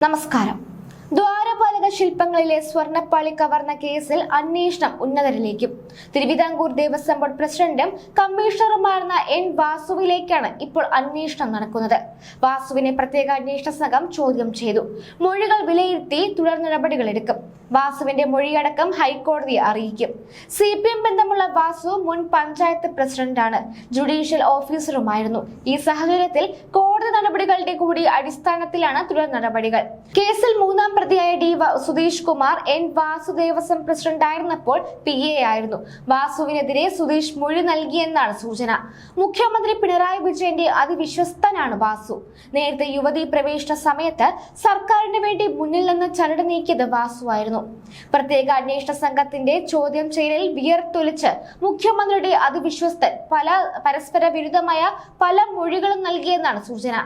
നമസ്കാരം. ദ്വാരപാലക ശില്പങ്ങളിലെ സ്വർണപ്പാളി കവർന്ന കേസിൽ അന്വേഷണം ഉന്നതരിലേക്കും. തിരുവിതാംകൂർ ദേവസ്വം ബോർഡ് പ്രസിഡന്റും കമ്മീഷണറുമായിരുന്ന എൻ വാസുവിലേക്കാണ് ഇപ്പോൾ അന്വേഷണം നടക്കുന്നത്. വാസുവിനെ പ്രത്യേക അന്വേഷണ സംഘം ചോദ്യം ചെയ്തു. മൊഴികൾ വിലയിരുത്തി തുടർ നടപടികൾ എടുക്കും. വാസുവിന്റെ മൊഴിയടക്കം ഹൈക്കോടതിയെ അറിയിക്കും. സി പി എം ബന്ധമുള്ള വാസു മുൻ പഞ്ചായത്ത് പ്രസിഡന്റാണ്. ജുഡീഷ്യൽ ഓഫീസറുമായിരുന്നു. ഈ സാഹചര്യത്തിൽ നടപടികളുടെ കൂടി അടിസ്ഥാനത്തിലാണ് തുടർ നടപടികൾ കേസിൽ മൂന്നാം പ്രതിയായ ഡി സുധീഷ് കുമാർ എൻ വാസുദേവസം പ്രസിഡന്റായിരുന്നപ്പോൾ പി എ ആയിരുന്നു. വാസുവിനെതിരെ സുധീഷ് മൊഴി നൽകിയെന്നാണ് സൂചന. മുഖ്യമന്ത്രി പിണറായി വിജയന്റെ അതിവിശ്വസ്തനാണ് വാസു. നേരത്തെ യുവതി പ്രവേശന സമയത്ത് സർക്കാരിന് വേണ്ടി മുന്നിൽ നിന്ന് ചരട് നീക്കിയത് വാസു ആയിരുന്നു. പ്രത്യേക അന്വേഷണ സംഘത്തിന്റെ ചോദ്യം ചെയ്യലിൽ വിയർത്തൊലിച്ച് മുഖ്യമന്ത്രിയുടെ അതിവിശ്വസ്തൻ പല പരസ്പര വിരുദ്ധമായ പല മൊഴികളും നൽകിയെന്നാണ് സൂചന.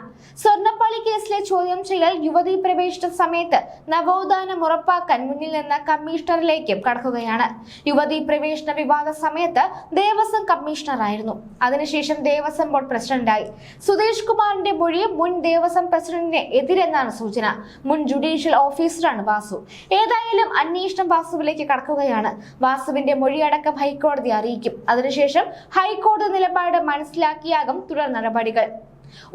സ്വർണപ്പാളി കേസിലെ ചോദ്യം ചെയ്യൽ യുവതി പ്രവേശന സമയത്ത് നവോത്ഥാനം ഉറപ്പാക്കാൻ മുന്നിൽ നിന്ന് കമ്മീഷണറിലേക്കും കടക്കുകയാണ്. യുവതി പ്രവേശന വിവാദ സമയത്ത് ദേവസ്വം കമ്മീഷണറായിരുന്നു. അതിനുശേഷം ദേവസ്വം ബോർഡ് പ്രസിഡന്റായി. സുധീഷ് കുമാറിന്റെ മൊഴി മുൻ ദേവസ്വം പ്രസിഡന്റിന് എതിരെന്നാണ് സൂചന. മുൻ ജുഡീഷ്യൽ ഓഫീസറാണ് വാസു. ഏതായാലും അന്വേഷണം വാസുവിലേക്ക് കടക്കുകയാണ്. വാസുവിന്റെ മൊഴിയടക്കം ഹൈക്കോടതി അറിയിക്കും. അതിനുശേഷം ഹൈക്കോടതി നിലപാട് മനസ്സിലാക്കിയാകും തുടർ നടപടികൾ.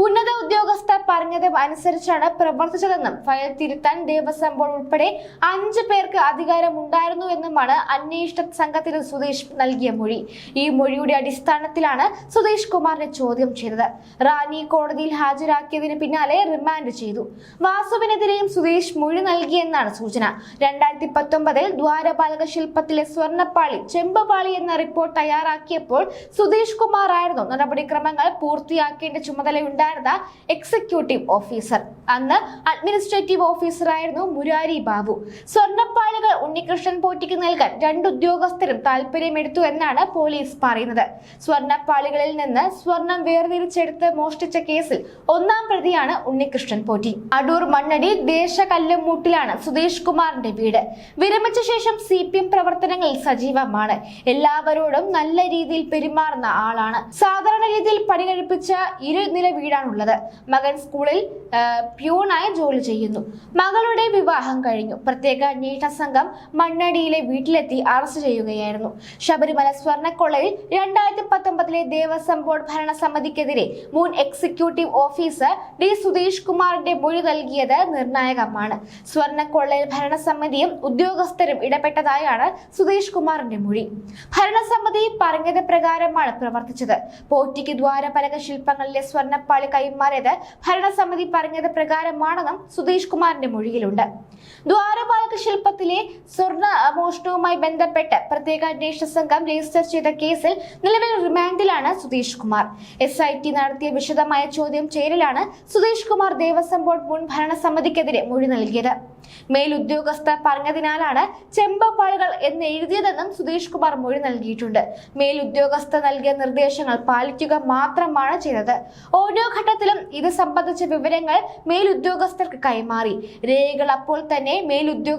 ഉന്നത ഉദ്യോഗസ്ഥർ പറഞ്ഞത് അനുസരിച്ചാണ് പ്രവർത്തിച്ചതെന്നും ഫയൽ തിരുത്താൻ ദേവസ്വം ബോർഡ് ഉൾപ്പെടെ അഞ്ചു പേർക്ക് അധികാരമുണ്ടായിരുന്നു എന്നുമാണ് അന്വേഷണ സംഘത്തിന് സുധീഷ് നൽകിയ മൊഴി. ഈ മൊഴിയുടെ അടിസ്ഥാനത്തിലാണ് സുധീഷ് കുമാറിനെ ചോദ്യം ചെയ്തത്. റാന്നി കോടതിയിൽ ഹാജരാക്കിയതിന് പിന്നാലെ റിമാൻഡ് ചെയ്തു. വാസുവിനെതിരെയും സുധീഷ് മൊഴി നൽകിയെന്നാണ് സൂചന. രണ്ടായിരത്തി പത്തൊമ്പതിൽ ദ്വാരപാലക ശില്പത്തിലെ സ്വർണപ്പാളി ചെമ്പപാളി എന്ന റിപ്പോർട്ട് തയ്യാറാക്കിയപ്പോൾ സുധീഷ് കുമാർ ആയിരുന്നു നടപടിക്രമങ്ങൾ പൂർത്തിയാക്കേണ്ട ചുമതലയുണ്ടായിരുന്ന എക്സിക്യൂട്ടീവ് ഓഫീസർ അന്ന് അഡ്മിനിസ്ട്രേറ്റീവ് ഓഫീസറായിരുന്നു മുരാരി ബാബു. സ്വർണപ്പാലുകൾ ഉണ്ണികൃഷ്ണൻ പോറ്റിക്ക് നൽകാൻ രണ്ട് ഉദ്യോഗസ്ഥരും താല്പര്യമെടുത്തു എന്നാണ് പോലീസ് പറയുന്നത്. സ്വർണപ്പാളികളിൽ നിന്ന് സ്വർണം വേർതിരിച്ചെടുത്ത് മോഷ്ടിച്ച കേസിൽ ഒന്നാം പ്രതിയാണ് ഉണ്ണികൃഷ്ണൻ പോറ്റി. അടൂർ മണ്ണടി ദേശകല്ലുമൂട്ടിലാണ് സുധീഷ് കുമാറിന്റെ വീട്. വിരമിച്ച ശേഷം സി പി എം പ്രവർത്തനങ്ങളിൽ സജീവമാണ്. എല്ലാവരോടും നല്ല രീതിയിൽ പെരുമാറുന്ന ആളാണ്. സാധാരണ രീതിയിൽ പണി കഴിപ്പിച്ച ഇരുനില വീടാണുള്ളത്. മകൻ സ്കൂളിൽ പ്യൂണായി ജോലി ചെയ്യുന്നു. മകളുടെ വിവാഹം കഴിഞ്ഞു. പ്രത്യേക അന്വേഷണ സംഘം മണ്ണടിയിലെ വീട്ടിലെത്തി അറസ്റ്റ് ചെയ്യുകയായിരുന്നു. ശബരിമല സ്വർണക്കൊള്ളയിൽ രണ്ടായിരത്തി പത്തൊമ്പതിലെ ദേവസ്വം ബോർഡ് ഭരണസമിതിക്കെതിരെ മുൻ എക്സിക്യൂട്ടീവ് ഓഫീസർ ഡി സുധീഷ് കുമാറിന്റെ മൊഴി നൽകിയത് നിർണായകമാണ്. സ്വർണക്കൊള്ളയിൽ ഭരണസമിതിയും ഉദ്യോഗസ്ഥരും ഇടപെട്ടതായാണ് സുധീഷ് കുമാറിന്റെ മൊഴി. ഭരണസമിതി പറഞ്ഞത് പ്രകാരമാണ് പ്രവർത്തിച്ചത്. പോറ്റിക്ക് ദ്വാരപലക ശില്പങ്ങളിലെ സ്വർണപ്പാളി കൈമാറിയത് ഭരണസമിതി പറഞ്ഞത് പ്രകാരമാണെന്നും സുധീഷ് കുമാറിന്റെ മൊഴിയിലുണ്ട്. ദ്വാരപാലക ശില്പത്തിലെ സ്വർണ മോഷണവുമായി ബന്ധപ്പെട്ട് പ്രത്യേക അന്വേഷണ സംഘം രജിസ്റ്റർ ചെയ്ത കേസിൽ നിലവിൽ റിമാൻഡിലാണ് Sudheesh Kumar. S I T നടത്തിയ വിശദമായ ചോദ്യം ചെയ്യലിലാണ് സുധീഷ് കുമാർ ദേവസ്വം ബോർഡ് മുൻ ഭരണസമിതിക്കെതിരെ മൊഴി നൽകിയത്. മേലുദ്യോഗസ്ഥർ പറഞ്ഞതിനാലാണ് ചെമ്പപ്പാളുകൾ എന്ന് എഴുതിയതെന്നും സുധീഷ് കുമാർ മൊഴി നൽകിയിട്ടുണ്ട്. മേലുദ്യോഗസ്ഥർ നൽകിയ നിർദ്ദേശങ്ങൾ പാലിക്കുക മാത്രമാണ് ചെയ്തത്. ഓരോ ഘട്ടത്തിലും ഇത് സംബന്ധിച്ച വിവരങ്ങൾ മേലുദ്യോഗസ്ഥർക്ക് കൈമാറി. രേഖകൾ അപ്പോൾ തന്നെ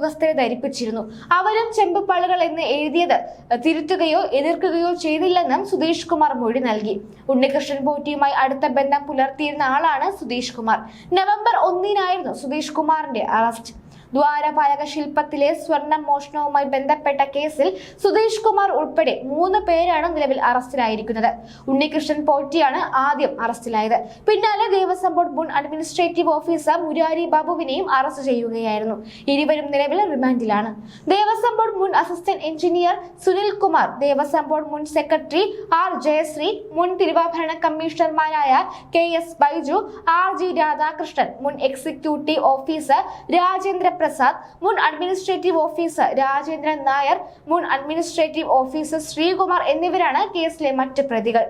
മേലുദ്യോഗസ്ഥരെ ധരിപ്പിച്ചിരുന്നു. അവരും ചെമ്പുപാളുകൾ എന്ന് എഴുതിയത് തിരുത്തുകയോ എതിർക്കുകയോ ചെയ്തില്ലെന്നും സുധീഷ് കുമാർ മൊഴി നൽകി. ഉണ്ണികൃഷ്ണൻ പോറ്റിയുമായി അടുത്ത ബന്ധം പുലർത്തിയിരുന്ന ആളാണ് സുധീഷ് കുമാർ. നവംബർ ഒന്നിനായിരുന്നു സുധീഷ് കുമാറിന്റെ അറസ്റ്റ്. ദ്വാരപാലക ശില്പത്തിലെ സ്വർണ മോഷണവുമായി ബന്ധപ്പെട്ട കേസിൽ സുധീഷ് കുമാർ ഉൾപ്പെടെ മൂന്ന് പേരാണ് നിലവിൽ അറസ്റ്റിലായിരിക്കുന്നത്. ഉണ്ണികൃഷ്ണൻ പോറ്റിയാണ് ആദ്യം അറസ്റ്റിലായത്. പിന്നാലെ ദേവസ്വം ബോർഡ് മുൻ അഡ്മിനിസ്ട്രേറ്റീവ് ഓഫീസർ മുരാരി ബാബുവിനെയും അറസ്റ്റ് ചെയ്യുകയായിരുന്നു. ഇരുവരും നിലവിൽ റിമാൻഡിലാണ്. ദേവസ്വം ബോർഡ് മുൻ assistant engineer Sunil Kumar Devaswom board മുൻ സെക്രട്ടറി ആർ ജയശ്രീ മുൻ തിരുവാഭരണ കമ്മീഷണർമാരായ K S Baiju R G Radhakrishnan മുൻ എക്സിക്യൂട്ടീവ് ഓഫീസർ രാജേന്ദ്ര പ്രസാദ് മുൻ അഡ്മിനിസ്ട്രേറ്റീവ് ഓഫീസർ രാജേന്ദ്രൻ നായർ മുൻ അഡ്മിനിസ്ട്രേറ്റീവ് ഓഫീസർ ശ്രീകുമാർ എന്നിവരാണ് കേസിലെ മറ്റ് പ്രതികൾ.